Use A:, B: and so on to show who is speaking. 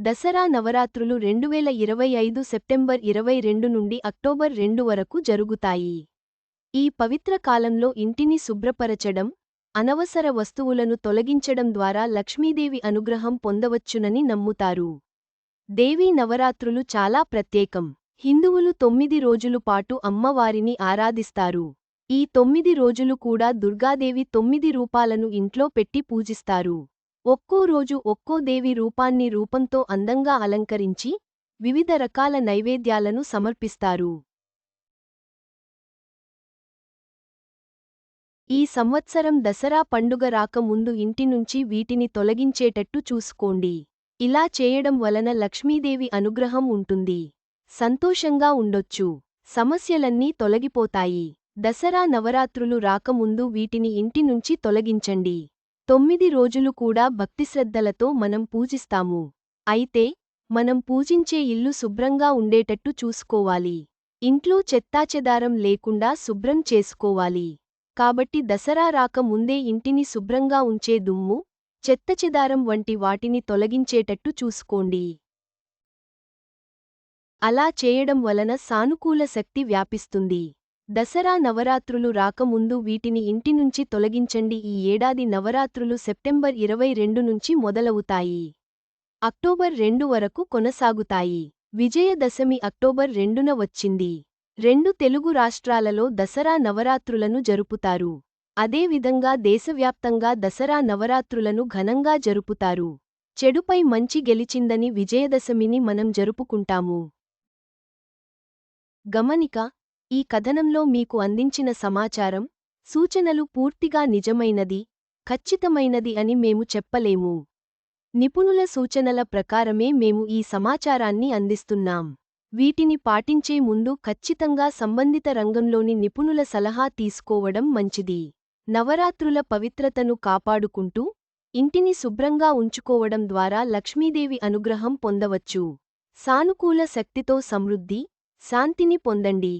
A: దసరా నవరాత్రులు రెండువేల ఇరవై ఐదు సెప్టెంబర్ ఇరవై రెండు నుండి అక్టోబర్ రెండు వరకు జరుగుతాయి. ఈ పవిత్ర కాలంలో ఇంటిని శుభ్రపరచడం అనవసర వస్తువులను తొలగించడం ద్వారా లక్ష్మీదేవి అనుగ్రహం పొందవచ్చునని నమ్ముతారు. దేవీ నవరాత్రులు చాలా ప్రత్యేకం. హిందువులు తొమ్మిది రోజులు పాటు అమ్మవారిని ఆరాధిస్తారు. ఈ తొమ్మిది రోజులు కూడా దుర్గాదేవి తొమ్మిది రూపాలను ఇంట్లో పెట్టి పూజిస్తారు. ఒక్కో రోజు ఒక్కో దేవి రూపాన్ని రూపంతో అందంగా అలంకరించి వివిధ రకాల నైవేద్యాలను సమర్పిస్తారు. ఈ సంవత్సరం దసరా పండుగ రాకముందు ఇంటి నుంచి వీటిని తొలగించేటట్టు చూసుకోండి. ఇలా చేయడం వలన లక్ష్మీదేవి అనుగ్రహం ఉంటుంది. సంతోషంగా ఉండొచ్చు. సమస్యలన్నీ తొలగిపోతాయి. దసరా నవరాత్రులు రాకముందు వీటిని ఇంటి నుంచి తొలగించండి. తొమ్మిది రోజులు కూడా భక్తిశ్రద్ధలతో మనం పూజిస్తాము. అయితే మనం పూజించే ఇల్లు శుభ్రంగా ఉండేటట్టు చూసుకోవాలి. ఇంట్లో చెత్తాచెదారం లేకుండా శుభ్రం చేసుకోవాలి. కాబట్టి దసరా రాక ముందే ఇంటిని శుభ్రంగా ఉంచే దుమ్ము చెత్తచెదారం వంటి వాటిని తొలగించేటట్టు చూసుకోండి. అలా చేయడం వలన సానుకూల శక్తి వ్యాపిస్తుంది. దసరా నవరాత్రులు రాకముందు వీటిని ఇంటి నుంచి తొలగించండి. ఈ ఏడాది నవరాత్రులు సెప్టెంబర్ ఇరవై రెండు నుంచి మొదలవుతాయి. అక్టోబర్ రెండు వరకు కొనసాగుతాయి. విజయదశమి అక్టోబర్ రెండున వచ్చింది. రెండు తెలుగు రాష్ట్రాలలో దసరా నవరాత్రులను జరుపుతారు. అదేవిధంగా దేశవ్యాప్తంగా దసరా నవరాత్రులను ఘనంగా జరుపుతారు. చెడుపై మంచి గెలిచిందని విజయదశమిని మనం జరుపుకుంటాము. గమనిక ఈ కథనంలో మీకు అందించిన సమాచారం సూచనలు పూర్తిగా నిజమైనది ఖచ్చితమైనది అని మేము చెప్పలేము. నిపుణుల సూచనల ప్రకారమే మేము ఈ సమాచారాన్ని అందిస్తున్నాం. వీటిని పాటించే ముందు ఖచ్చితంగా సంబంధిత రంగంలోని నిపుణుల సలహా తీసుకోవడం మంచిది. నవరాత్రుల పవిత్రతను కాపాడుకుంటూ ఇంటిని శుభ్రంగా ఉంచుకోవడం ద్వారా లక్ష్మీదేవి అనుగ్రహం పొందవచ్చు. సానుకూల శక్తితో సమృద్ధి శాంతిని పొందండి.